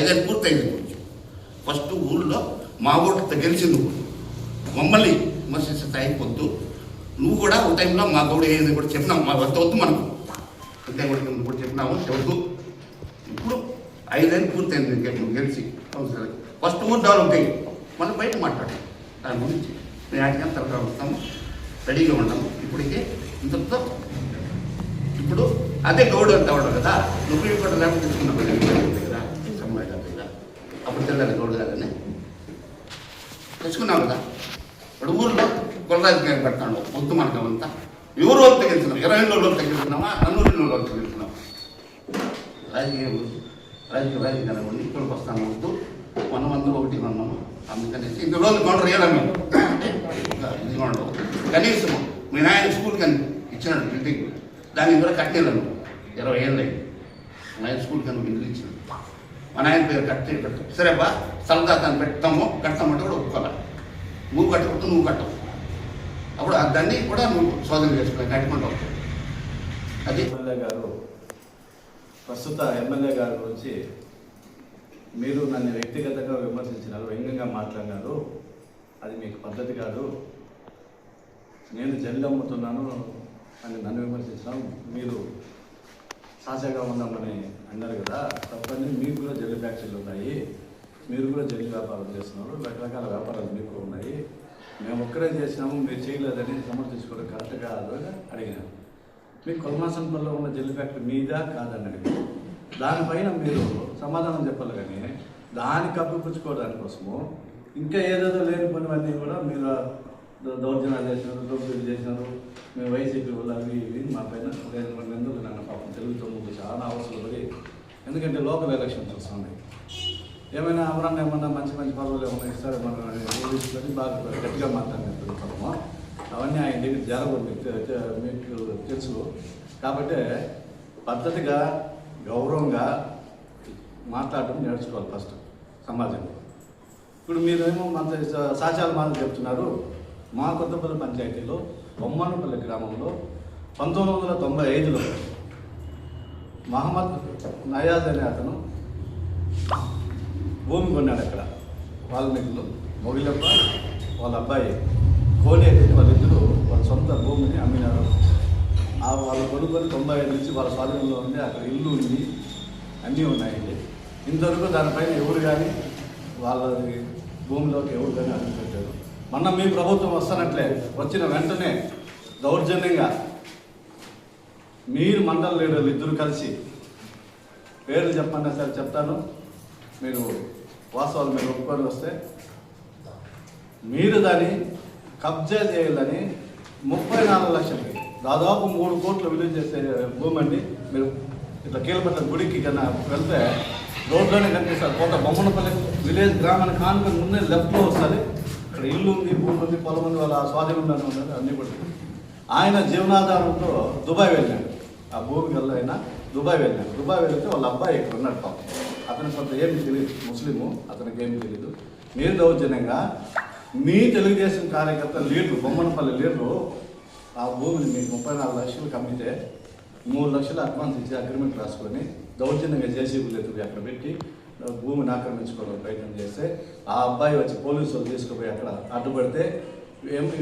ఐదేళ్ళు పూర్తయింది కొంచెం. ఫస్ట్ ఊళ్ళో మా ఓటుతో గెలిచింది మమ్మల్ని విమర్శించే టైం వద్దు. నువ్వు కూడా ఒక టైంలో మా గౌడ ఏది కూడా చెప్పినావు మా వద్ద వద్దు మనకు. అంతే కూడా నువ్వు కూడా చెప్పినావు చెబుతూ ఇప్పుడు ఐదేళ్ళు పూర్తయింది నువ్వు గెలిచి సరే ఫస్ట్ ఊరు డెవలప్ అయ్యి మనం బయట మాట్లాడు దాని గురించి మేము ఆటికని తర్వాత వస్తాము రెడీగా ఉంటాము. ఇప్పటికే ఇంతతో ఇప్పుడు అదే గౌడు అంతా ఉండవు కదా నువ్వు ఇక్కడ లేకపోతే తీసుకున్నావు కదా సమ్మాయి గారి దగ్గర అప్పుడు తెల్లాలి గౌడు కాదని తెచ్చుకున్నావు కదా. ఇప్పుడు ఊర్లో కొలరాజు గారు పెడతాడు పొద్దు మనకం అంతా. ఎవరు వాళ్ళు తగ్గించున్నావు ఇరవై రోజులు తగ్గించున్నావా నన్నూరు రోజులు తగ్గించున్నావు రాజకీయం రాజకీయ రాజకీయాలు కొన్ని ఇక్కడికి వస్తాను వద్దు మనం అందరూ ఒకటి ఉన్నాము. అందుకనేసి ఇంత రోజులు కొండ ఏలా ఇది కొండరు కనీసం మీ నాయన స్కూల్ కానీ ఇచ్చినాడు బిల్డింగ్. దాన్ని కూడా కట్టేళ్ళను ఇరవై ఏళ్ళు నాయన స్కూల్ కానీ బిల్డింగ్ ఇచ్చినాడు. మా పేరు కట్టి పెట్టు సరే బా సరదాతాన్ని పెడతాము కడతామంటే కూడా ఒప్పుకోవాలి? నువ్వు కట్టకూడదు నువ్వు కట్టవు. అప్పుడు ఆ దాన్ని కూడా నువ్వు శోధన చేసుకోవాలి కట్టుకుంటావు అది? ఎమ్మెల్యే గారు ప్రస్తుత ఎమ్మెల్యే గారి గురించి మీరు నన్ను వ్యక్తిగతంగా విమర్శించినారు వ్యంగ్యంగా మాట్లాడినారు. అది మీకు పద్ధతి కాదు. నేను జల్లి అమ్ముతున్నాను అని నన్ను విమర్శించినాను మీరు సాసాగా ఉన్నామని అన్నారు కదా తప్పని మీకు కూడా జల్లి ఫ్యాక్టరీలు ఉన్నాయి. మీరు కూడా జల్లి వ్యాపారం చేస్తున్నారు. రకరకాల వ్యాపారాలు మీకు ఉన్నాయి. మేము ఒక్కరే చేసినాము మీరు చేయలేదని సమర్థించుకోవడం కరెక్ట్ కాదు అని అడిగినాను మీ కొల్మాసంపల్లో ఉన్న జెల్ ఫ్యాక్టరీ మీదా కాదని అడిగారు దానిపైన మీరు సమాధానం చెప్పాలి కానీ దాన్ని కప్పిపుచ్చుకోవడాని కోసము ఇంకా ఏదేదో లేని పనివన్నీ కూడా మీరు దౌర్జన్యాలు చేసినారు దోపిడీలు చేసినారు. మేము వైసీపీ వాళ్ళు అవి ఇవి మా పైన లేని పని నన్ను పాపం తెలుగుతో ముందు చాలా అవసరం పడి ఎందుకంటే లోకల్ ఎలక్షన్స్ వస్తున్నాయి. ఏమైనా ఎవరన్నా ఏమన్నా మంచి మంచి పదవులు ఏమైనా ఇస్తారో మనం ఊహించుకొని బాగా గట్టిగా మాట్లాడినప్పుడు అవన్నీ ఆయన దగ్గర జరగదు మీకు తెలుసు. కాబట్టి పద్ధతిగా గౌరవంగా మాట్లాడటం నేర్చుకోవాలి ఫస్ట్ సమాజంలో. ఇప్పుడు మీరేమో మన సాచాల మాట చెప్తున్నారు. మా కొత్తపల్లి పంచాయతీలో బొమ్మనపల్లి గ్రామంలో పంతొమ్మిది వందల తొంభై ఐదులో మహమ్మద్ నయాజ్ అనే అతను భూమి కొన్నాడు అక్కడ. వాల్మీకులు. మొగిలప్ప వాళ్ళ అబ్బాయి కోనేటి వాళ్ళిద్దరూ వాళ్ళ సొంత భూమిని అమ్మినారు. ఆ వాళ్ళ కొనుక్కొని తొంభై ఐదు నుంచి వాళ్ళ స్వాధీనంలో ఉంది అక్కడ ఇల్లు ఉంది అన్నీ ఉన్నాయండి. ఇంతవరకు దానిపైన ఎవరు కానీ వాళ్ళ భూమిలోకి ఎవరు కానీ అడుగు పెట్టారు. మొన్న మీ ప్రభుత్వం వస్తానట్లే వచ్చిన వెంటనే దౌర్జన్యంగా మీరు మండల లీడర్లు ఇద్దరు కలిసి పేర్లు చెప్పండి సరే చెప్తాను. మీరు వాస్తవాలు మీరు ఒప్పుకొని వస్తే మీరు దాన్ని కబ్జా చేయాలని ముప్పై నాలుగు లక్షలకి దాదాపు మూడు కోట్లు విలువ చేసే భూమి అండి మీరు ఇట్లా కీలపట్ల గుడికి కన్నా వెళ్తే రోడ్లోనే కనిపిస్తారు. కోట బొమ్మనపల్లి విలేజ్ గ్రామానికి కానుకొని ముందే లెఫ్ట్లో వస్తుంది. ఇక్కడ ఇల్లు ఉంది భూమి ఉంది పొలం ఉంది వాళ్ళ స్వాధీనంలో ఉన్నది అన్నీ కూడా. ఆయన జీవనాధారంతో దుబాయ్ వెళ్ళాడు. ఆ భూమికి ఆయన దుబాయ్ వెళ్ళాడు. దుబాయ్ వెళ్తే వాళ్ళ అబ్బాయి ఇక్కడ ఉన్నాడు పాపం. అతనికి కొంత ఏమి తెలియదు. ముస్లిము అతనికి ఏమి తెలియదు. మీరు దౌర్జన్యంగా మీ తెలుగుదేశం కార్యకర్త లీడరు బొమ్మనపల్లి లీడరు ఆ భూమిని మీకు ముప్పై నాలుగు లక్షలకు అమ్మితే మూడు లక్షలు అడ్వాన్స్ ఇచ్చి అగ్రిమెంట్ రాసుకొని దౌర్జన్యంగా జేసీబీలు ఎత్తుకు అక్కడ పెట్టి భూమిని ఆక్రమించుకోవడం ప్రయత్నం చేస్తే ఆ అబ్బాయి వచ్చి పోలీసులు తీసుకుపోయి అక్కడ అడ్డుపడితే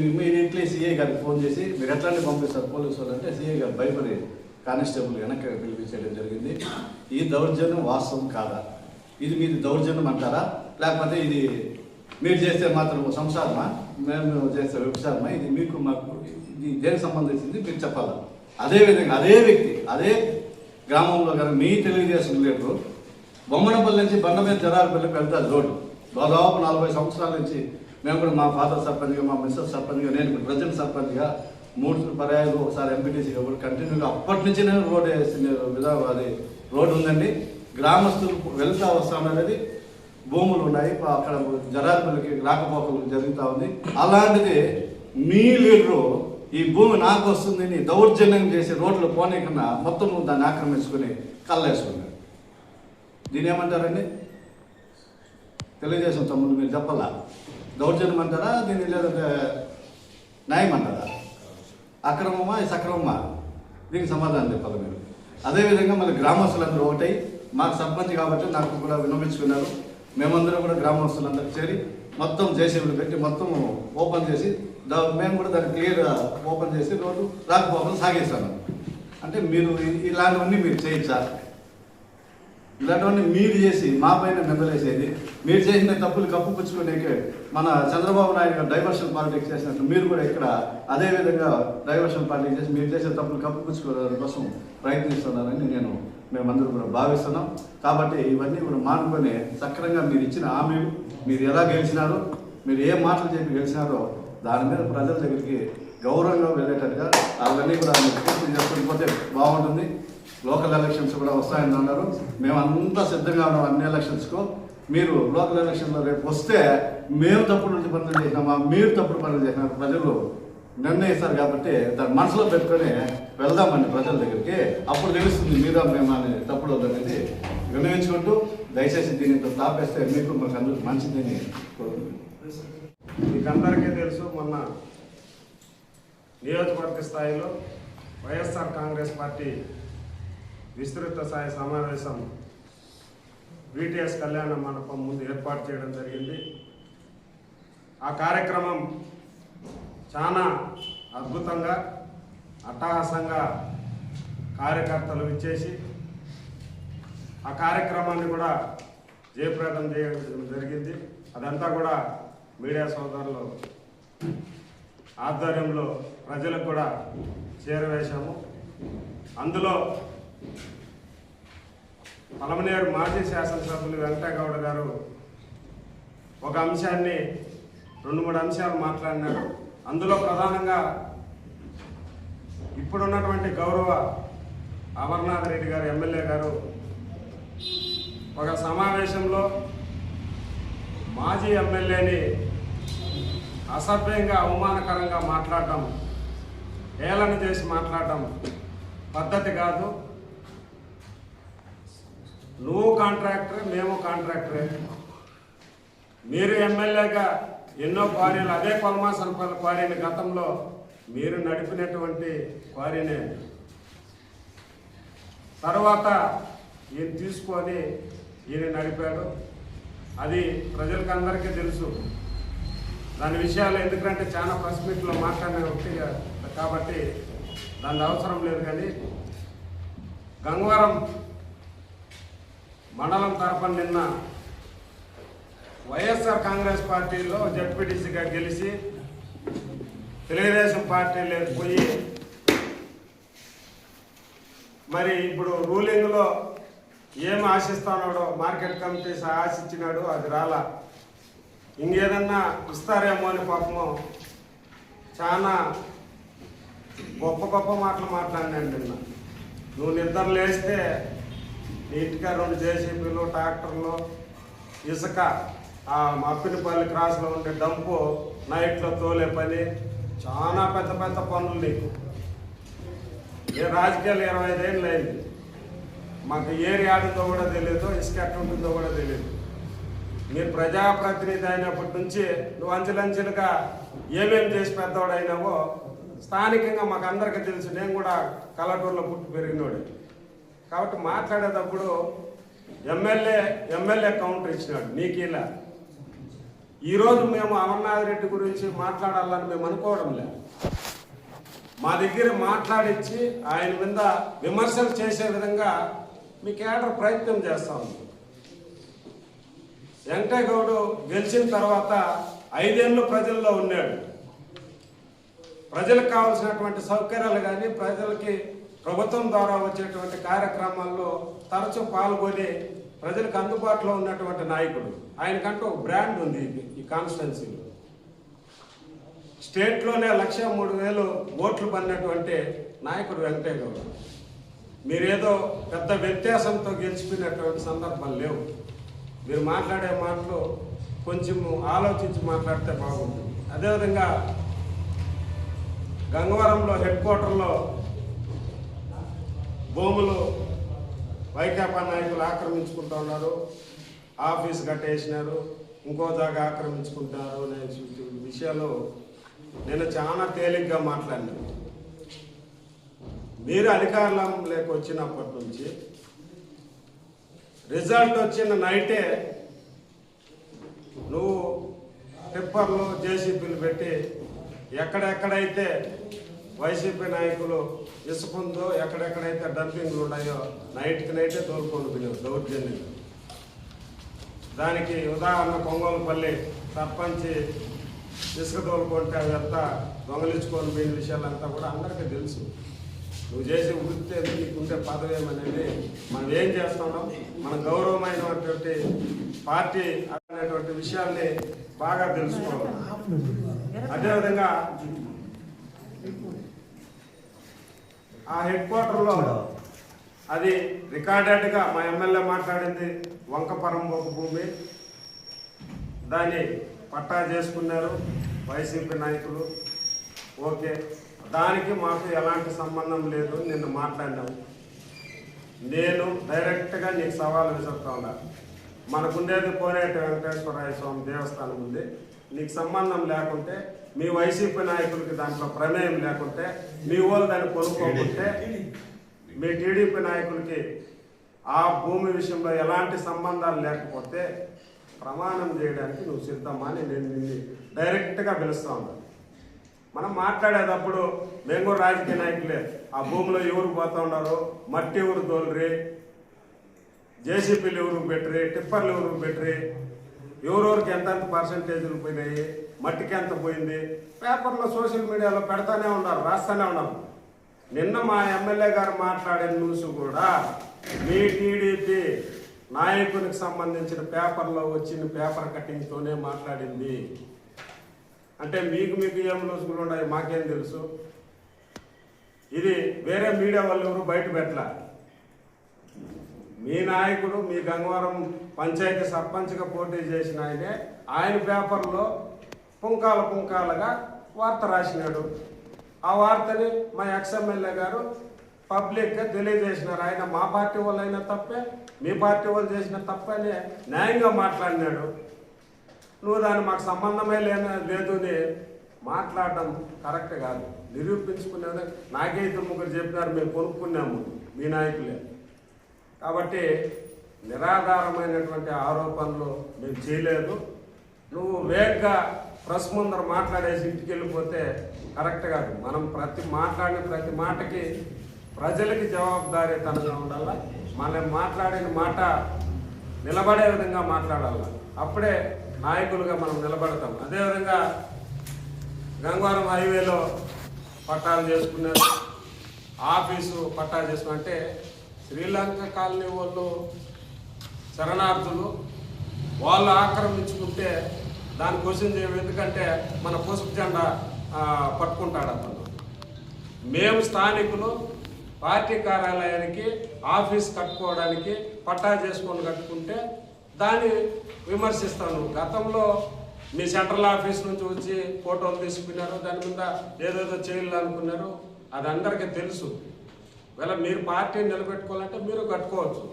ఇమీడియట్లీ సీఏ గారికి ఫోన్ చేసి మీరు ఎట్లాంటి పంపిస్తారు పోలీసులు? అంటే సీఏ గారు భయపడి కానిస్టేబుల్ వెనక్కి పిలిపించడం జరిగింది. ఈ దౌర్జన్యం వాస్తవం కాదా? ఇది మీది దౌర్జన్యం అంటారా? లేకపోతే ఇది మీరు చేస్తే మాత్రం సంసారమా? మేము చేస్తే వ్యభిసారమా ఇది మీకు మాకు ఇది దేనికి సంబంధించింది మీరు చెప్పాలా? అదే విధంగా అదే వ్యక్తి అదే గ్రామంలో కానీ మీ తెలుగుదేశం లీడరు బొమ్మనపల్లి నుంచి బండ మీద జరాలపల్లికి వెళ్తారు రోడ్డు. దాదాపు నలభై సంవత్సరాల నుంచి మేము కూడా మా ఫాదర్ సర్పంచ్గా మా మిస్టర్ సర్పంచ్గా నేను ఇప్పుడు ప్రజెంట్ సర్పంచ్గా మూడు పర్యాయాలు ఒకసారి ఎంపీటీసీగా కూడా కంటిన్యూగా అప్పటి నుంచి నేను రోడ్ వేసిన విధానం అది రోడ్డు ఉందండి. గ్రామస్తులు వెళ్తా వస్తామనేది భూములు ఉన్నాయి. అక్కడ జరాలపల్లికి రాకపోకలు జరుగుతూ ఉంది. అలాంటిది మీ లీడరు ఈ భూమి నాకు వస్తుంది దౌర్జన్యం చేసి రోడ్లు పోనీకన్నా మొత్తం దాన్ని ఆక్రమించుకొని కళ్ళేసుకున్నాను దీని ఏమంటారండి తెలుగుదేశం తమ్ముడు మీరు చెప్పాలా? దౌర్జన్యం అంటారా దీన్ని లేదంటే న్యాయం అంటారా అక్రమమా? సక్రమమా? దీనికి సమాధానం చెప్పాలి మీరు? అదేవిధంగా మళ్ళీ గ్రామస్తులందరూ ఒకటై మాకు సర్పంచ్ కాబట్టి నాకు కూడా విన్నవించుకున్నారు. మేమందరం కూడా గ్రామస్తులందరూ చేరి మొత్తం జేసీబీలు పెట్టి మొత్తం ఓపెన్ చేసి మేము కూడా దాన్ని క్లియర్ ఓపెన్ చేసి రోడ్డు రాకపోకలు సాగేస్తాను అంటే మీరు ఇలాంటివన్నీ మీరు చేయొచ్చా? ఇలాంటివన్నీ మీరు చేసి మా పైన నిందలేసేది. మీరు చేసిన తప్పులు కప్పుపుచ్చుకునేకే మన చంద్రబాబు నాయుడు గారు డైవర్షన్ పాలిటిక్స్ చేసినట్టు మీరు కూడా ఇక్కడ అదే విధంగా డైవర్షన్ పాలిటిక్స్ చేసి మీరు చేసే తప్పులు కప్పుపుచ్చుకోవడం కోసం ప్రయత్నిస్తున్నారని నేను మేమందరూ కూడా భావిస్తున్నాం. కాబట్టి ఇవన్నీ కూడా మానుకొని సక్రంగా మీరు ఇచ్చిన హామీలు మీరు ఎలా గెలిచినారో మీరు ఏ మాటలు చెప్పి గెలిచినారో దాని మీద ప్రజల దగ్గరికి గౌరవంగా వెళ్ళేటట్టుగా అవన్నీ కూడా మీరు పూర్తి చేసుకుని పోతే బాగుంటుంది. లోకల్ ఎలక్షన్స్ కూడా వస్తాయని అన్నారు. మేము అంతా సిద్ధంగా ఉన్నాం అన్ని ఎలక్షన్స్కు మీరు లోకల్ ఎలక్షన్లో రేపు వస్తే మేము తప్పుడు పనులు చేసినామా? మీరు తప్పుడు పనులు చేసినారు ప్రజలు. నిర్ణయిస్తారు కాబట్టి దాన్ని మనసులో పెట్టుకొని వెళ్దామండి ప్రజల దగ్గరికి. అప్పుడు తెలుస్తుంది మీద మేము అని తప్పుడు అనేది వినియోగించుకుంటూ దయచేసి దీనితో తాపేస్తే మీకు మాకు అందరికి మంచిదని మీకు మీకందరికీ తెలుసు మొన్న నియోజకవర్గ స్థాయిలో వైఎస్ఆర్ కాంగ్రెస్ పార్టీ విస్తృత స్థాయి సమావేశం విటిఎస్ కళ్యాణ మండపం ముందు ఏర్పాటు చేయడం జరిగింది. ఆ కార్యక్రమం చాలా అద్భుతంగా అట్టహాసంగా కార్యకర్తలు ఇచ్చేసి ఆ కార్యక్రమాన్ని కూడా జయప్రదం చేయడం జరిగింది. అదంతా కూడా మీడియా సోదరులు ఆధ్వర్యంలో ప్రజలకు కూడా చేరవేశాము. అందులో పలమనేరు మాజీ శాసనసభ్యులు వెంకటగౌడ గారు ఒక అంశాన్ని రెండు మూడు అంశాలు మాట్లాడినారు. అందులో ప్రధానంగా ఇప్పుడున్నటువంటి గౌరవ అమర్నాథ్ రెడ్డి గారు ఎమ్మెల్యే గారు ఒక సమావేశంలో మాజీ ఎమ్మెల్యేని అసభ్యంగా అవమానకరంగా మాట్లాడటం ఏలన చేసి మాట్లాడటం పద్ధతి కాదు. నువ్వు కాంట్రాక్టర్ మేము కాంట్రాక్టరే మీరు ఎమ్మెల్యేగా ఎన్నో క్వారీలు అదే కొలమాసనపల్లి క్వారీని గతంలో మీరు నడిపినటువంటి క్వారీనే. తర్వాత ఈయన తీసుకొని ఈయన నడిపాడు. అది ప్రజలకు అందరికీ తెలుసు. దాని విషయాలు ఎందుకంటే చాలా ప్రెస్ మీట్లో మాట్లాడిన వ్యక్తి కాబట్టి దాని అవసరం లేదు కానీ గంగవరం మండలం తరపున నిన్న వైఎస్ఆర్ కాంగ్రెస్ పార్టీలో జడ్పీటీసీగా గెలిచి తెలుగుదేశం పార్టీ పోయి మరి ఇప్పుడు రూలింగ్లో ఏం ఆశిస్తున్నాడో మార్కెట్ కమిటీ ఆశించినాడు అది రాలా. ఇంకేదన్నా ఇస్తారేమో అని పాపము చాలా గొప్ప గొప్ప మాటలు మాట్లాడినాను నిన్న. నువ్వు నిద్ర లేస్తే నీట్గా రెండు జేసీబీలు ట్రాక్టర్లు ఇసుక ఆ మప్పినపల్లి క్రాస్లో ఉండే డంపు నైట్లో తోలే పని చాలా పెద్ద పెద్ద పనులు నీకు. ఏ రాజకీయాలు ఇరవై ఐదేళ్ళు అయింది. మాకు ఏరియా కూడా తెలియదు ఇసుక ఎట్లా ఉంటుందో కూడా తెలియదు మీరు ప్రజాప్రతినిధి అయినప్పటి నుంచి నువ్వు అంచెలంచెలుగా ఏమేమి చేసి పెద్దవాడు అయినావో స్థానికంగా మాకు అందరికీ తెలుసు. నేను కూడా కలటూరులో పుట్టి పెరిగినోడే కాబట్టి మాట్లాడేటప్పుడు ఎమ్మెల్యే ఎమ్మెల్యే కౌంటర్ ఇచ్చినాడు నీకు ఇలా. ఈరోజు మేము అమర్నాథ్ రెడ్డి గురించి మాట్లాడాలని మేము అనుకోవడం లేదు. మా దగ్గర మాట్లాడించి ఆయన మీద విమర్శలు చేసే విధంగా మీ కేడర్ ప్రయత్నం చేస్తా ఉంది. వెంకయ్య గౌడు గెలిచిన తర్వాత ఐదేళ్ళు ప్రజల్లో ఉన్నాడు. ప్రజలకు కావాల్సినటువంటి సౌకర్యాలు కానీ ప్రజలకి ప్రభుత్వం ద్వారా వచ్చేటువంటి కార్యక్రమాల్లో తరచూ పాల్గొనే ప్రజలకు అందుబాటులో ఉన్నటువంటి నాయకుడు. ఆయనకంటూ ఒక బ్రాండ్ ఉంది ఈ- కాన్స్టిట్యున్సీలో. స్టేట్లోనే లక్ష మూడు వేలు ఓట్లు పడినటువంటి నాయకుడు వెంకటయ్య గౌడ్ మీరేదో పెద్ద వ్యత్యాసంతో గెలిచిపోయినటువంటి సందర్భాలు లేవు. మీరు మాట్లాడే మాటలు కొంచెం ఆలోచించి మాట్లాడితే బాగుంటుంది. అదేవిధంగా గంగవరంలో హెడ్ క్వార్టర్లో భూములు వైకాపా నాయకులు ఆక్రమించుకుంటా ఉన్నారు. ఆఫీస్ కట్టేసినారు. ఇంకో దాకా ఆక్రమించుకుంటారు అనే విషయాలు నేను చాలా తేలిగ్గా మాట్లాడినాను మీరు అధికారంలోకి వచ్చినప్పటి నుంచి రిజల్ట్ వచ్చిన నైటే నువ్వు టిప్పర్లు జేసీబీలు పెట్టి ఎక్కడెక్కడైతే వైసీపీ నాయకులు ఇసుకుందో ఎక్కడెక్కడైతే డంపింగ్లు ఉన్నాయో నైట్కి నైటే తోలుకొని పోయినావు దౌర్జన్యం. దానికి ఉదాహరణ కొంగోలుపల్లి సర్పంచ్ ఇసుక తోలుకుంటే అంతా దొంగలించుకొని పోయిన విషయాలంతా కూడా అందరికీ తెలుసు. నువ్వు చేసే వృత్తి ఏది, నీకుండే పదవి ఏమనేది మనం ఏం చేస్తున్నాం? మన గౌరవమైనటువంటి పార్టీ అనేటువంటి విషయాల్ని బాగా తెలుసుకోవాలి. అదేవిధంగా ఆ హెడ్ క్వార్టర్లో అది రికార్డెడ్గా మా ఎమ్మెల్యే మాట్లాడింది వంకపరం ఒక భూమి. దాన్ని పట్టా చేసుకున్నారు వైసీపీ నాయకులు. ఓకే దానికి మాకు ఎలాంటి సంబంధం లేదు నిన్న మాట్లాడినాము. నేను డైరెక్ట్గా నీకు సవాలు విసురుతా ఉన్నా. మనకుండేది కోనేటి వెంకటేశ్వరాయ స్వామి దేవస్థానం ఉంది. నీకు సంబంధం లేకుంటే మీ వైసీపీ నాయకులకి దాంట్లో ప్రమేయం లేకుంటే మీ వాళ్ళు దాన్ని కొనుక్కోకుంటే మీ టీడీపీ నాయకులకి ఆ భూమి విషయంలో ఎలాంటి సంబంధాలు లేకపోతే ప్రమాణం చేయడానికి నువ్వు సిద్ధమా అని నేను నిన్ను డైరెక్ట్గా పిలుస్తా ఉన్నాను మనం మాట్లాడేటప్పుడు మేము కూడా రాజకీయ నాయకులే. ఆ భూమిలో ఎవరు పోతా ఉన్నారు మట్టి ఎవరు తోలరి జేసీపీలు ఎవరు పెట్టరి టిప్పర్లు ఎవరు పెట్టరి ఎవరెవరికి ఎంతెంత పర్సంటేజ్లు పోయినాయి మట్టికి ఎంత పోయింది పేపర్లో సోషల్ మీడియాలో పెడతానే ఉన్నారు రాస్తానే ఉన్నారు. నిన్న మా ఎమ్మెల్యే గారు మాట్లాడిన న్యూస్ కూడా మీ టీడీపీ నాయకునికి సంబంధించిన పేపర్లో వచ్చిన పేపర్ కటింగ్తోనే మాట్లాడింది. అంటే మీకు మీకు ఏం న్యూస్లు ఉన్నాయి మాకేం తెలుసు? ఇది వేరే మీడియా వాళ్ళు ఎవరు బయట పెట్టలా? మీ నాయకుడు మీ గంగవరం పంచాయతీ సర్పంచ్గా పోటీ చేసిన ఆయనే ఆయన పేపర్లో పుంకాల పుంకాలుగా వార్త రాసినాడు. ఆ వార్తని మా ఎక్స్ఎమ్మెల్యే గారు పబ్లిక్గా తెలియజేసినారు. ఆయన మా పార్టీ వాళ్ళు అయినా తప్పే మీ పార్టీ వాళ్ళు చేసిన తప్పని న్యాయంగా మాట్లాడినాడు. నువ్వు దాన్ని మాకు సంబంధమే లేని లేదు మాట్లాడడం కరెక్ట్ కాదు. నిరూపించుకునేది నాకే ఇద్దరు ముగ్గురు చెప్పినారు మేము కొనుక్కున్నాము మీ నాయకులే. కాబట్టి నిరాధారమైనటువంటి ఆరోపణలు మేము చేయలేదు. నువ్వు వేగ్గా ప్రెస్ ముందర మాట్లాడేసి ఇంటికి వెళ్ళిపోతే కరెక్ట్ కాదు. మనం ప్రతి మాట్లాడిన ప్రతి మాటకి ప్రజలకి జవాబుదారీతనంగా ఉండాలా? మనం మాట్లాడిన మాట నిలబడే విధంగా మాట్లాడాల? అప్పుడే నాయకులుగా మనం నిలబడతాం. అదేవిధంగా గంగవరం హైవేలో పట్టాలు చేసుకున్నారు ఆఫీసు పట్టాలు చేసుకుంటే శ్రీలంక కాలనీ వాళ్ళు శరణార్థులు వాళ్ళు ఆక్రమించుకుంటే దాని క్వశ్చన్ చేయడం ఎందుకంటే మన పసుపు జెండా పట్టుకుంటాడు అతను. మేము స్థానికులు పార్టీ కార్యాలయానికి ఆఫీస్ కట్టుకోవడానికి పట్టా చేసుకొని కట్టుకుంటే దాన్ని విమర్శిస్తాను. గతంలో మీ సెంట్రల్ ఆఫీస్ నుంచి వచ్చి ఫోటోలు తీసుకున్నారు దాని మీద ఏదేదో చేయాలనుకున్నారు అది అందరికీ తెలుసు. ఒకవేళ మీరు పార్టీని నిలబెట్టుకోవాలంటే మీరు కట్టుకోవచ్చు.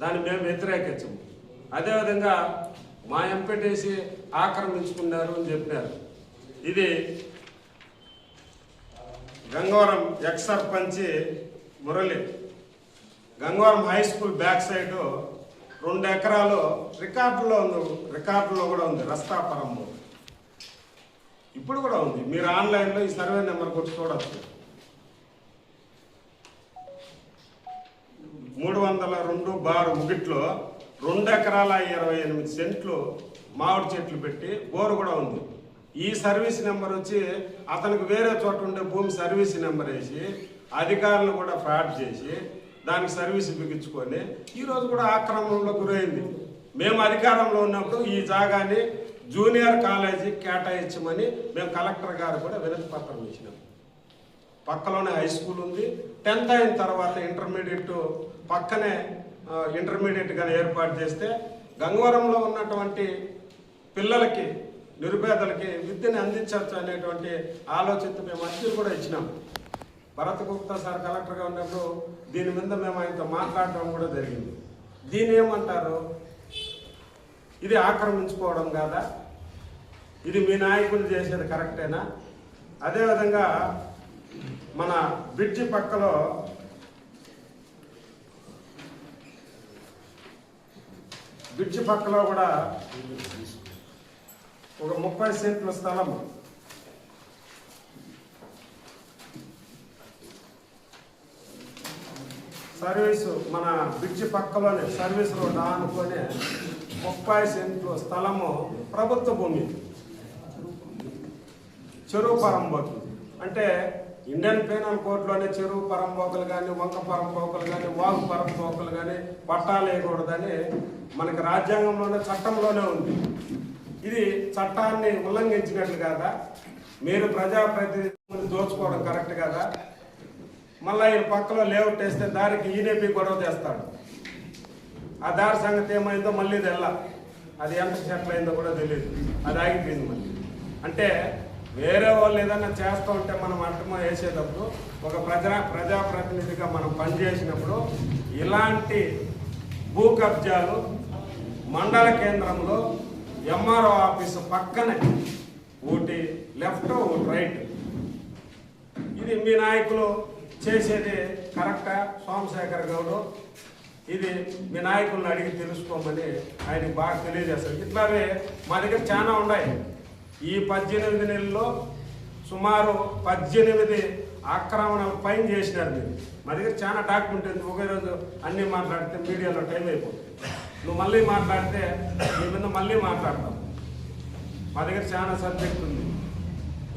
దాన్ని మేము వ్యతిరేకించము. అదేవిధంగా మా ఎంపీటీసీ ఆక్రమించుకున్నారు అని చెప్పినారు. ఇది Gangavaram ex sarpanch Murali. Gangavaram high school back side రెండు ఎకరాలు రికార్డులో ఉంది రికార్డులో కూడా ఉంది రస్తాపురం ఇప్పుడు కూడా ఉంది. మీరు ఆన్లైన్లో ఈ సర్వే నెంబర్ కొట్టి చూడవచ్చు మూడు వందల రెండు బారు ముగిట్లో రెండు ఎకరాల ఇరవై ఎనిమిది సెంట్లు మామిడి చెట్లు పెట్టి బోరు కూడా ఉంది. ఈ సర్వీస్ నెంబర్ వచ్చి అతనికి వేరే చోట ఉండే భూమి సర్వీస్ నెంబర్ వేసి అధికారులు కూడా ఫ్రాడ్ చేసి దానికి సర్వీస్ బిగించుకొని ఈరోజు కూడా ఆక్రమణలో గురైంది. మేము అధికారంలో ఉన్నప్పుడు ఈ జాగాని జూనియర్ కాలేజీ కేటాయించమని మేము కలెక్టర్ గారు కూడా వినతి పత్రం ఇచ్చినాం. పక్కలోనే హై స్కూల్ ఉంది. టెన్త్ అయిన తర్వాత ఇంటర్మీడియట్ పక్కనే ఇంటర్మీడియట్గా ఇంటర్మీడియట్ కానీ ఏర్పాటు చేస్తే గంగవరంలో ఉన్నటువంటి పిల్లలకి నిరుపేదలకి విద్యను అందించవచ్చు అనేటువంటి ఆలోచనతో మేము అర్జీ కూడా ఇచ్చినాం. భరత్ గుప్తా సార్ కలెక్టర్గా ఉన్నప్పుడు దీని మీద మేము ఆయనతో మాట్లాడటం కూడా జరిగింది. దీని ఏమంటారు? ఇది ఆక్రమించుకోవడం కాదా? ఇది మీ నాయకులు చేసేది కరెక్టేనా? అదేవిధంగా మన బ్రిడ్జి పక్కలో బ్రిడ్జ్ పక్కలో కూడా ఒక ముప్పై సెంట్ల స్థలం. సర్వీస్ మన బ్రిడ్జ్ పక్కలోనే సర్వీస్ రోడ్ అనుకునే ముప్పై సెంట్ల స్థలము ప్రభుత్వ భూమి. చెరువు పరంబోకి అంటే ఇండియన్ పీనల్ కోర్టులోనే చెరువు పరంపోకలు కానీ వంక పరంపోకలు కానీ వాగు పరంపోకలు కానీ పట్టాలు వేయకూడదని మనకి రాజ్యాంగంలోనే చట్టంలోనే ఉంది. ఇది చట్టాన్ని ఉల్లంఘించినట్లు కాదా? మీరు ప్రజాప్రతినిధి దోచుకోవడం కరెక్ట్ కాదా? మళ్ళీ ఆయన పక్కలో లేఅవుట్ వేస్తే దానికి ఈనేపి గొడవ తెస్తాడు ఆ దారి సంగతి ఏమైందో మళ్ళీ తెల్ల అది ఎంత సెటిల్ అయిందో కూడా తెలియదు అది ఆగిపోయింది మళ్ళీ. అంటే వేరే వాళ్ళు ఏదైనా చేస్తూ ఉంటే మనం అడ్డమ వేసేటప్పుడు ఒక ప్రజా ప్రజాప్రతినిధిగా మనం పనిచేసినప్పుడు ఇలాంటి భూ కబ్జాలు మండల కేంద్రంలో ఎంఆర్ఓ ఆఫీసు పక్కనే ఒకటి లెఫ్ట్ ఒకటి రైట్. ఇది మీ నాయకులు చేసేది కరెక్టా? సోమశేఖర్ గౌడ్ ఇది మీ నాయకులను అడిగి తెలుసుకోమని ఆయనకు బాగా తెలియజేస్తారు ఇట్లాగే మా దగ్గర చాలా ఉన్నాయి. ఈ పద్దెనిమిది నెలల్లో సుమారు పద్దెనిమిది ఆక్రమణలు పైన చేసినారు మీరు. మా దగ్గర చాలా డాక్యుమెంట్ ఉంది. ఒకే రోజు అన్నీ మాట్లాడితే మీడియాలో టైం అయిపోతుంది. నువ్వు మళ్ళీ మాట్లాడితే మీ మీద మళ్ళీ మాట్లాడతాం. మా దగ్గర చాలా సబ్జెక్ట్ ఉంది.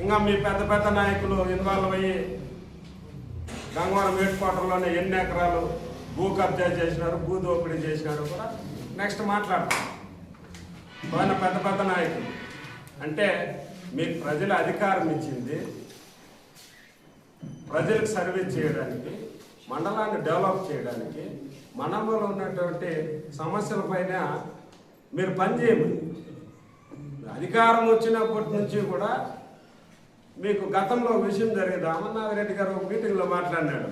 ఇంకా మీ పెద్ద పెద్ద నాయకులు ఇన్వాల్వ్ అయ్యి గంగవరం హెడ్ క్వార్టర్లోనే ఎన్ని ఎకరాలు భూ కబ్జా చేసినారు భూ దోపిడీ చేసినారు కూడా నెక్స్ట్ మాట్లాడతాం. పెద్ద పెద్ద నాయకులు. అంటే మీకు ప్రజల అధికారం ఇచ్చింది. ప్రజలకు సర్వీస్ చేయడానికి మండలాన్ని డెవలప్ చేయడానికి మండలంలో ఉన్నటువంటి సమస్యల పైన మీరు పనిచేయమని అధికారం వచ్చినప్పటి నుంచి కూడా మీకు గతంలో విషయం జరిగింది. అమర్నాథరెడ్డి గారు ఒక మీటింగ్లో మాట్లాడినాడు.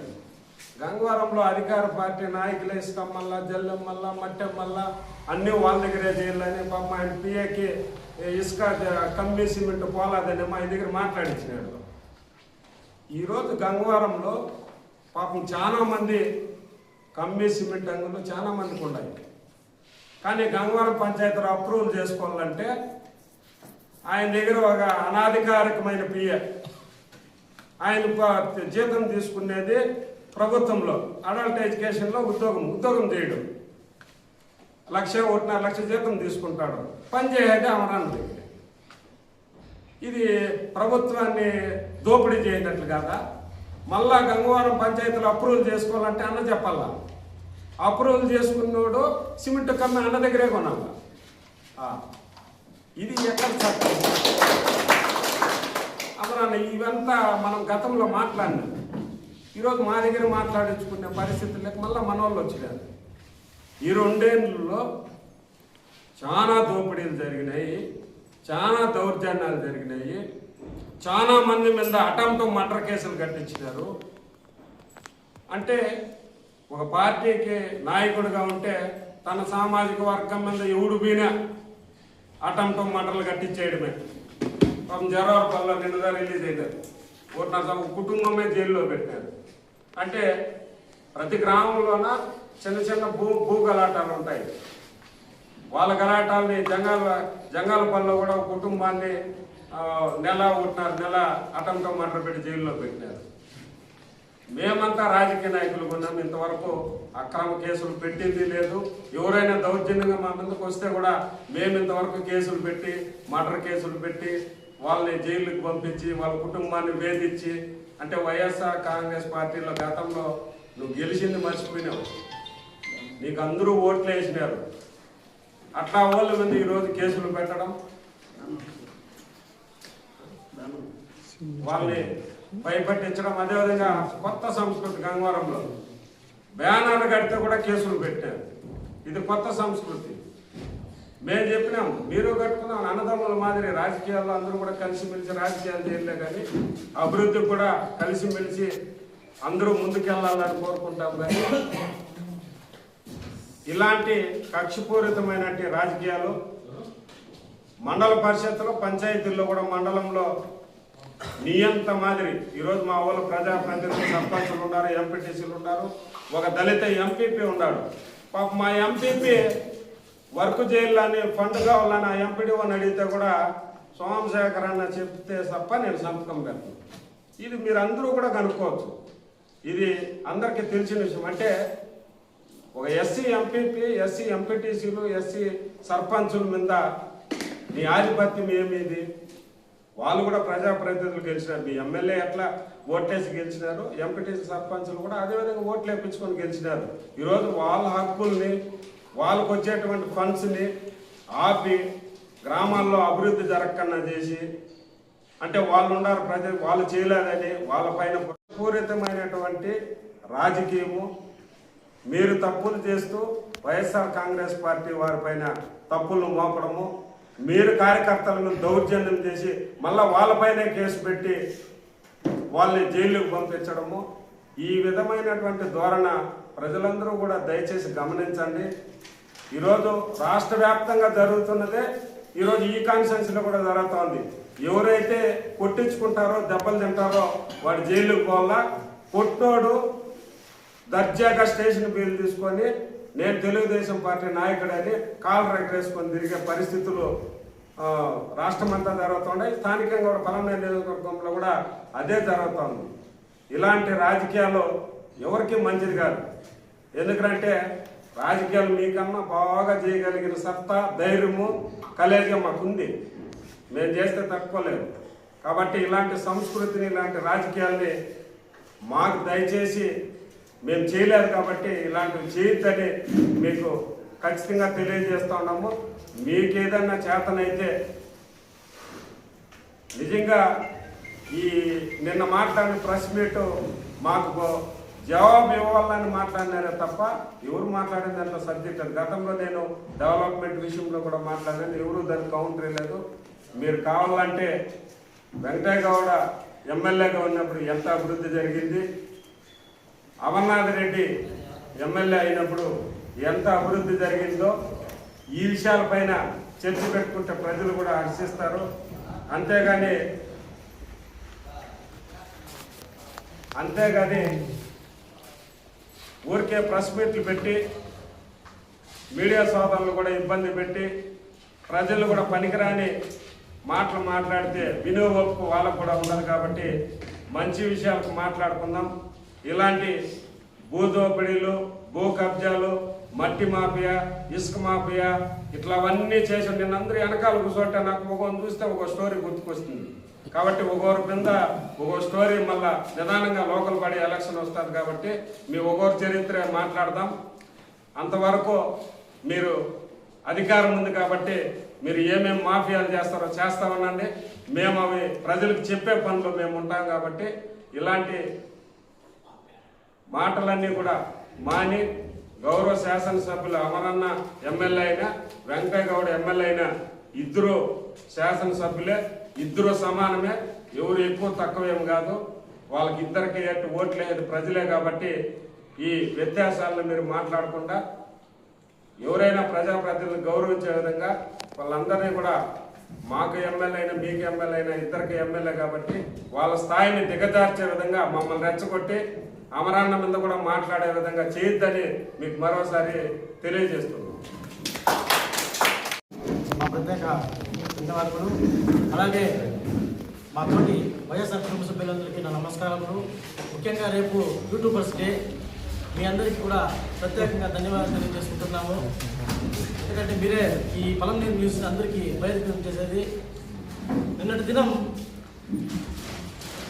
గంగవరంలో అధికార పార్టీ నాయకులు ఇస్తాం మళ్ళా జల్లెం మళ్ళా మట్టెం మళ్ళా అన్నీ వాళ్ళ దగ్గరే చేయాలని పాప ఆయన పిఏకి ఇసుక కంబీ సిమెంట్ పోలాదని మా దగ్గర మాట్లాడించినాడు. ఈరోజు గంగవరంలో పాపం చాలామంది కంబీ సిమెంట్ అంగులు చాలామందికి ఉన్నాయి. కానీ గంగవరం పంచాయతీ అప్రూవల్ చేసుకోవాలంటే ఆయన దగ్గర ఒక అనాధికారికమైన పిఏ ఆయన జీతం తీసుకునేది ప్రభుత్వంలో అడల్ట్ ఎడ్యుకేషన్లో ఉద్యోగం ఉద్యోగం చేయడం. లక్ష ఒకటిన్నర లక్ష జీతం తీసుకుంటాడు. పని అమరాన్ దగ్గర. ఇది ప్రభుత్వాన్ని దోపిడీ చేయనట్లు కదా? మళ్ళా గంగవరం పంచాయతీలో అప్రూవల్ చేసుకోవాలంటే అన్న చెప్పాలా? అప్రూవల్ చేసుకున్నాడు సిమెంట్ కన్నా అన్న దగ్గరే కొనాల? ఇది ఎక్కడ చట్టం అమరాన్న ఇవంతా మనం గతంలో మాట్లాడినాం. ఈరోజు మా దగ్గర మాట్లాడించుకునే పరిస్థితులకు మళ్ళీ మన వాళ్ళు వచ్చినారు ఈ రెండేళ్ళలో చాలా దోపిడీలు జరిగినాయి చాలా దౌర్జన్యాలు జరిగినాయి. చాలా మంది మీద అటెంప్ట్ మర్డర్ కేసులు కట్టించినారు. అంటే ఒక పార్టీకి నాయకుడిగా ఉంటే తన సామాజిక వర్గం మీద ఎవడు బీనా అటెంప్ట్ మర్డర్లు కట్టించేయడమే. పాపం జరవరపల్లిలో నిన్నదా రిలీజ్ అయ్యారు ఒక కుటుంబమే జైల్లో పెట్టారు అంటే ప్రతి గ్రామంలోన చిన్న చిన్న భూ భూ గలాటాలు ఉంటాయి. వాళ్ళ గలాటాలని జంగాల జంగాల పనిలో కూడా కుటుంబాన్ని నెల ఒకటిన్నర నెల అటంకం మంటలు పెట్టి జైల్లో పెట్టినారు. మేమంతా రాజకీయ నాయకులు ఉన్నాం. ఇంతవరకు అక్రమ కేసులు పెట్టింది లేదు. ఎవరైనా దౌర్జన్యంగా మా ముందుకు వస్తే కూడా మేము ఇంతవరకు కేసులు పెట్టి మర్డర్ కేసులు పెట్టి వాళ్ళని జైలుకి పంపించి వాళ్ళ కుటుంబాన్ని వేధించి అంటే వైఎస్ఆర్ కాంగ్రెస్ పార్టీలో గతంలో నువ్వు గెలిచింది మర్చిపోయినావు. నీకు అందరూ ఓట్లు వేసినారు. అట్లా వాళ్ళ మీద ఈరోజు కేసులు పెట్టడం? వాళ్ళని భయపట్టించడం అదేవిధంగా కొత్త సంస్కృతి గంగవరంలో బ్యానర్లు కడితే కూడా కేసులు పెట్టారు. ఇది కొత్త సంస్కృతి. మేము చెప్పినాం మీరు కట్టుకున్నాం అన్నదమ్ముల మాదిరి రాజకీయాల్లో అందరూ కూడా కలిసిమెలిసి రాజకీయాలు చేయలే కానీ అభివృద్ధి కూడా కలిసిమెలిసి అందరూ ముందుకెళ్ళాలని కోరుకుంటాం కానీ ఇలాంటి కక్షపూరితమైనటువంటి రాజకీయాలు మండల పరిషత్లో పంచాయతీల్లో కూడా మండలంలో నియంత మాదిరి. ఈరోజు మా ఊళ్ళో ప్రజాప్రతినిధులు సర్పంచులు ఉన్నారు ఎంపీటీసీలు ఉన్నారు ఒక దళిత ఎంపీపీ ఉన్నాడు. పాప మా ఎంపీపీ వర్క్ చేయాలని ఫండ్ కావాలని ఆ ఎంపీడీఓని అడిగితే కూడా సోమశేఖర్ అన్న చెప్తే తప్ప నేను సంతకం పెడతాను ఇది మీరు అందరూ కూడా కనుక్కోవచ్చు. ఇది అందరికీ తెలిసిన విషయం. అంటే ఒక ఎస్సీ ఎంపీపీ ఎస్సీ ఎంపీటీసీలు ఎస్సీ సర్పంచుల మీద నీ ఆధిపత్యం ఏమిది? వాళ్ళు కూడా ప్రజాప్రతినిధులు గెలిచినారు. మీ ఎమ్మెల్యే ఎట్లా ఓట్లేసి గెలిచినారు? ఎంపీటీసీ సర్పంచులు కూడా అదేవిధంగా ఓట్లు వేయించుకొని గెలిచినారు. ఈరోజు వాళ్ళ హక్కుల్ని వాళ్ళకు వచ్చేటువంటి ఫండ్స్ని ఆపి గ్రామాల్లో అభివృద్ధి జరగకుండా చేసి అంటే వాళ్ళు ఉన్నారు ప్రజలు వాళ్ళు చేయలేదని వాళ్ళపైన పూరితమైనటువంటి రాజకీయము మీరు తప్పులు చేస్తూ వైఎస్ఆర్ కాంగ్రెస్ పార్టీ వారిపైన తప్పులు మోపడము మీరు కార్యకర్తలను దౌర్జన్యం చేసి మళ్ళా వాళ్ళపైనే కేసు పెట్టి వాళ్ళని జైలుకు పంపించడము ఈ విధమైనటువంటి ధోరణ ప్రజలందరూ కూడా దయచేసి గమనించండి. ఈరోజు రాష్ట్ర వ్యాప్తంగా జరుగుతున్నదే ఈరోజు ఈ కాన్సెన్స్లో కూడా జరుగుతోంది. ఎవరైతే కొట్టించుకుంటారో దెబ్బలు తింటారో వాడు జైలుకు పోవాలా? కొట్టోడు దర్జాగా స్టేషన్ బిల్లు తీసుకొని నేను తెలుగుదేశం పార్టీ నాయకుడని కాలు రెక్కరేసుకొని తిరిగే పరిస్థితులు రాష్ట్రం రాష్ట్రమంతా జరుగుతున్నాయి స్థానికంగా కూడా పలానా నియోజకవర్గంలో కూడా అదే జరుగుతుంది ఇలాంటి రాజకీయాలు ఎవరికి మంచిది కాదు. ఎందుకంటే రాజకీయాలు మీకన్నా బాగా చేయగలిగిన సత్తా ధైర్యము కలేజం మాకుంది మేము చేస్తే తక్కువలేదు కాబట్టి ఇలాంటి సంస్కృతిని ఇలాంటి రాజకీయాల్ని మాకు దయచేసి మేము చేయలేదు కాబట్టి ఇలాంటివి చేయొద్దని మీకు ఖచ్చితంగా తెలియజేస్తూ ఉన్నాము. మీకు ఏదన్నా చేతనైతే నిజంగా ఈ నిన్న మాట్లాడిన ప్రెస్ మీట్ మాకు జవాబు ఇవ్వాలని మాట్లాడినారే తప్ప ఎవరు మాట్లాడిన దాంట్లో సబ్జెక్ట్ అది గతంలో నేను డెవలప్మెంట్ విషయంలో కూడా మాట్లాడాను. ఎవరు దానికి కౌంటర్ లేదు. మీరు కావాలంటే వెంకటయ్య గౌడ ఎమ్మెల్యేగా ఉన్నప్పుడు ఎంత అభివృద్ధి జరిగింది? అమర్నాథ్ రెడ్డి ఎమ్మెల్యే అయినప్పుడు ఎంత అభివృద్ధి జరిగిందో ఈ విషయాలపైన చర్చ పెట్టుకుంటే ప్రజలు కూడా హర్షిస్తారు. అంతేగాని అంతేగాని ఊరికే ప్రెస్ మీట్లు పెట్టి మీడియా సోదరులు కూడా ఇబ్బంది పెట్టి ప్రజలు కూడా పనికిరాని మాటలు మాట్లాడితే వినే వాళ్ళకు కూడా ఉండదు కాబట్టి మంచి విషయాలకు మాట్లాడుకుందాం. ఇలాంటి భూదోపిడీలు భూ కబ్జాలు మట్టి మాఫియా ఇసుక మాఫియా ఇట్లావన్నీ చేసి నేను అందరూ వెనకాల కూర్చోంటే నాకు ఒక్కొక్క చూస్తే ఒక స్టోరీ గుర్తుకొస్తుంది. కాబట్టి ఒక్కొరు కింద ఒక్కో స్టోరీ మళ్ళా నిదానంగా లోకల్ పడే ఎలక్షన్ వస్తుంది కాబట్టి మీ ఒక్కొరు చరిత్ర మాట్లాడదాం. అంతవరకు మీరు అధికారం ఉంది కాబట్టి మీరు ఏమేమి మాఫియాలు చేస్తారో చేస్తామనండి మేము అవి ప్రజలకు చెప్పే పనులు మేము ఉంటాం కాబట్టి ఇలాంటి మాటలన్నీ కూడా మాని గౌరవ శాసనసభ్యులు అమరన్న ఎమ్మెల్యే అయినా వెంకయ్య గౌడ ఎమ్మెల్యే అయినా ఇద్దరు శాసనసభ్యులే ఇద్దరు సమానమే ఎవరు ఎక్కువ తక్కువేం కాదు. వాళ్ళకి ఇద్దరికి ఎట్టు ఓట్లేదు ప్రజలే కాబట్టి ఈ వ్యత్యాసాలను మీరు మాట్లాడకుండా ఎవరైనా ప్రజాప్రతినిధులు గౌరవించే విధంగా వాళ్ళందరినీ కూడా మాకు ఎమ్మెల్యే అయినా మీకు ఎమ్మెల్యే అయినా ఇద్దరికి ఎమ్మెల్యే కాబట్టి వాళ్ళ స్థాయిని దిగజార్చే విధంగా మమ్మల్ని రెచ్చగొట్టి అమరాన్న మీద కూడా మాట్లాడే విధంగా చేయొద్దని మీకు మరోసారి తెలియజేస్తున్నాం. మా ప్రత్యేక ధన్యవాదములు. అలాగే మా తోటి వైఎస్ఆర్ కుటుంబ సభ్యులందరికీ నా నమస్కారములు. ముఖ్యంగా రేపు యూట్యూబర్స్ డే. మీ అందరికీ కూడా ప్రత్యేకంగా ధన్యవాదాలు తెలియజేసుకుంటున్నాము. ఎందుకంటే మీరే ఈ పొలం నేను న్యూస్ అందరికీ బహిర్గతం చేసేది. నిన్నటి దినం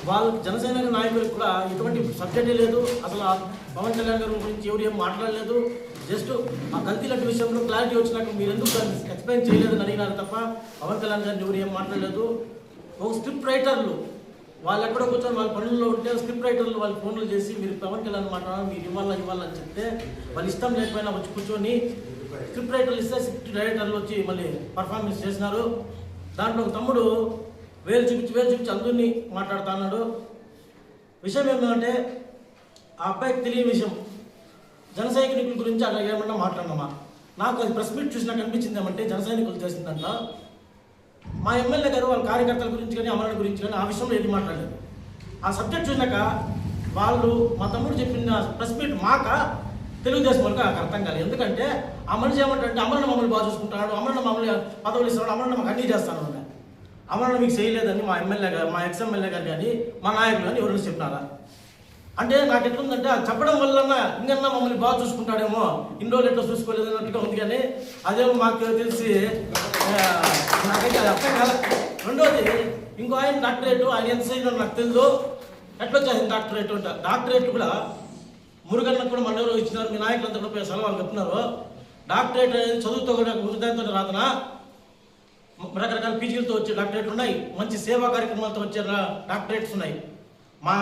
వాళ్ళ జనసేన నాయకులకు కూడా ఎటువంటి సబ్జెక్టే లేదు. అసలు పవన్ కళ్యాణ్ గారి గురించి ఎవరు ఏం మాట్లాడలేదు. జస్ట్ ఆ కల్తీ లడ్డు విషయంలో క్లారిటీ వచ్చినాక మీరు ఎందుకు ఎక్స్ప్లెయిన్ చేయలేదని అడిగినారు తప్ప పవన్ కళ్యాణ్ గారిని ఎవరు ఏం మాట్లాడలేదు. ఒక స్క్రిప్ట్ రైటర్లు వాళ్ళు ఎక్కడో కూర్చొని వాళ్ళ పనుల్లో ఉంటే స్క్రిప్ట్ రైటర్లు వాళ్ళు ఫోన్లు చేసి మీరు పవన్ కళ్యాణ్ మాట్లాడాలి మీరు ఇవ్వాలా ఇవ్వాలని చెప్తే వాళ్ళు ఇష్టం లేకపోయినా వచ్చి కూర్చొని స్క్రిప్ట్ రైటర్లు ఇస్తే స్క్రిప్ట్ రైటర్లు వచ్చి మళ్ళీ పర్ఫార్మెన్స్ చేసినారు. దాంట్లో ఒక తమ్ముడు వేలు చూపించి వేలు చూపించి అందరినీ మాట్లాడుతా అన్నాడు. విషయం ఏంటంటే ఆ అబ్బాయికి తెలియని విషయం. జన సైనికుల గురించి అట్లా ఏమన్నా మాట్లాడినామా నాకు అది ప్రెస్ మీట్ చూసినా కనిపించింది ఏమంటే జన సైనికులు చేసిందంట. మా ఎమ్మెల్యే గారు వాళ్ళ కార్యకర్తల గురించి కానీ అమరుల గురించి కానీ ఆ విషయంలో ఏది మాట్లాడలేదు. ఆ సబ్జెక్ట్ చూసినాక వాళ్ళు మా తమ్ముడు చెప్పిన ప్రెస్ మీట్ మాక తెలుగుదేశం వాళ్ళకి నాకు అర్థం కాలేదు. ఎందుకంటే ఆ మనిషి ఏమంటే అమరణ మమ్మల్ని బాగా చూసుకుంటాడు అమరణ మమ్మల్ని పదవులు ఇస్తాడు అమరణ మాకు అన్నీ చేస్తాను అమరణ మీకు చేయలేదని మా ఎమ్మెల్యే గారు మా ఎక్స్ ఎమ్మెల్యే గారు కానీ మా నాయకులు కానీ ఎవరు చెప్పినారా? అంటే నాకు ఎట్లుందంటే అది చెప్పడం వల్ల ఇంకన్నా మమ్మల్ని బాగా చూసుకుంటాడేమో ఇన్ని రోజులు ఎట్లా చూసుకోలేదు అన్నట్టుగా ఉంది కానీ అదేమో మాకు తెలిసి నాకైతే అది అర్థం కాదు రెండోది ఇంకో ఆయన డాక్టరేట్ ఆయన ఎంత చేయడం నాకు తెలియదు ఎట్లా చేసింది డాక్టరేట్ అంట డాక్టరేట్ కూడా మురుగన్నకు కూడా మన ఎవరో ఇచ్చినారు మీ నాయకులంతా కూడా పోయి సెలవులు చెప్తున్నారు డాక్టరేట్ అనేది చదువుతో కూడా ఉదాహరణతో రాదనా? రకరకాల పీజీలతో వచ్చే డాక్టరేట్లు ఉన్నాయి. మంచి సేవా కార్యక్రమాలతో వచ్చే డాక్టరేట్స్ ఉన్నాయి. మా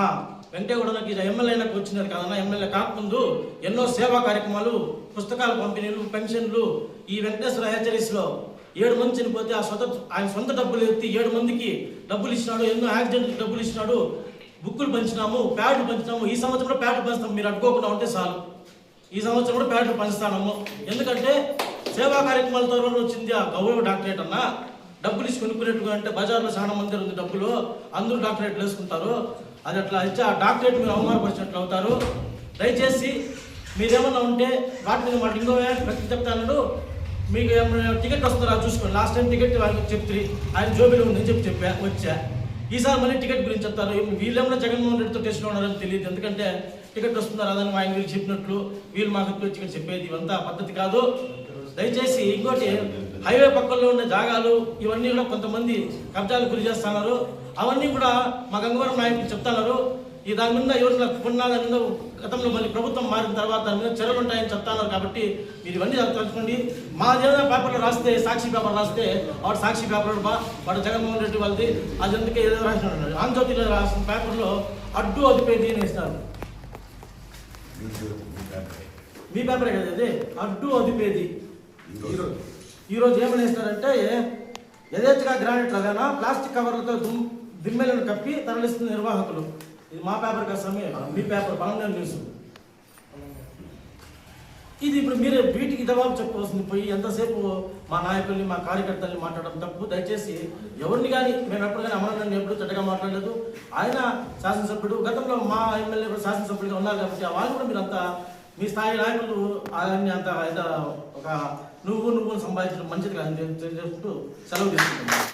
వెంకటగూడకి ఎమ్మెల్యే వచ్చినారు కదన్నా ఎమ్మెల్యే కాకముందు ఎన్నో సేవా కార్యక్రమాలు పుస్తకాల పంపిణీలు పెన్షన్లు ఈ వెంకటేశ్వర హెచ్చరీస్లో ఏడు మంది చనిపోతే ఆ సొంత ఆయన సొంత డబ్బులు ఎత్తి ఏడు మందికి డబ్బులు ఇచ్చినాడు ఎన్నో యాక్సిడెంట్ డబ్బులు ఇచ్చినాడు బుక్కులు పంచినాము ప్యాడ్లు పంచినాము. ఈ సంవత్సరం కూడా ప్యాడ్లు పంచుతాము మీరు అడ్డుకోకుండా ఉంటే చాలు. ఈ సంవత్సరం కూడా ప్యాడ్లు పంచుతాము ఎందుకంటే సేవా కార్యక్రమాల ద్వారా వచ్చింది ఆ గౌరవ డాక్టరేట్ అన్న. డబ్బులు ఇచ్చి కొనుక్కునేట్టుగా అంటే బజార్లో చాలా మంది ఉంది డబ్బులు. అందరూ డాక్టరేట్లు వేసుకుంటారు. అది అట్లా ఇచ్చి ఆ డాక్టరేట్ మీరు అవమానపరిచినట్లు అవుతారు. దయచేసి మీరేమన్నా ఉంటే వాటి మీద మాట ఇంకో వ్యక్తి చెప్తాను మీకు ఏమైనా టికెట్ వస్తుందా చూసుకోండి. లాస్ట్ టైం టికెట్ వాళ్ళకి చెప్తే ఆయన జోబీలో ఉందని చెప్పి చెప్పా వచ్చా. ఈసారి మళ్ళీ టికెట్ గురించి చెప్తారు. వీళ్ళేమన్నా జగన్మోహన్ రెడ్డితో టెస్ట్ ఉన్నారని తెలియదు. ఎందుకంటే టికెట్ వస్తుందా రాదని ఆయన వీళ్ళు చెప్పినట్లు వీళ్ళు మాకు ఇప్పుడు టికెట్ చెప్పేది ఇవంతా పద్ధతి కాదు. దయచేసి ఇంకోటి హైవే పక్కల్లో ఉన్న జాగాలు ఇవన్నీ కూడా కొంతమంది కబ్జాలు గురి చేస్తున్నారు. అవన్నీ కూడా మా గంగవరం నాయకులు చెప్తున్నారు. ఈ దాని మీద ఎవరైనా కొన్నా దాని మీద గతంలో మళ్ళీ ప్రభుత్వం మారిన తర్వాత దాని మీద చర్యలు ఉంటాయని చెప్తున్నారు కాబట్టి మీరు ఇవన్నీ తలుచుకోండి మా ఏదైనా పేపర్లో రాస్తే సాక్షి పేపర్ రాస్తే వాడు సాక్షి పేపర్ బా వాడు జగన్మోహన్ రెడ్డి వాళ్ళది. అది అందుకే ఏదో రాసినాడు ఆంధ్రజ్యోతిలో రాసిన పేపర్లో అడ్డు అదిపేటి అని ఇస్తారు మీ పేపరే కదా అది అడ్డు అదిపేది. ఈరోజు. ఏమని వేస్తారంటే యథేచ్ఛగా గ్రానైట్ లాగానా ప్లాస్టిక్ కవర్లతో దుమ్ దిమ్మెలను కప్పి తరలిస్తున్న నిర్వాహకులు. ఇది మా పేపర్ కాదు సమయం. మీ పేపర్ పలమనేరు న్యూస్. ఇది ఇప్పుడు మీరే వీటికి జవాబు చెప్పవలసింది పోయి ఎంతసేపు మా నాయకుల్ని మా కార్యకర్తల్ని మాట్లాడడం తప్పు? దయచేసి ఎవరిని కానీ మేము ఎప్పుడు కానీ అమరనాథ్ ఎప్పుడు చెడ్డగా మాట్లాడలేదు. ఆయన శాసనసభ్యుడు గతంలో మా ఎమ్మెల్యే కూడా శాసనసభ్యుడిగా ఉన్నారు కాబట్టి వాళ్ళు కూడా మీరు అంత మీ స్థాయి నాయకులు ఆయన్ని అంత ఒక నువ్వు నువ్వు సంపాదించడం మంచిది కాదని తెలియజేసుకుంటూ సెలవు తీసుకుంటున్నాను.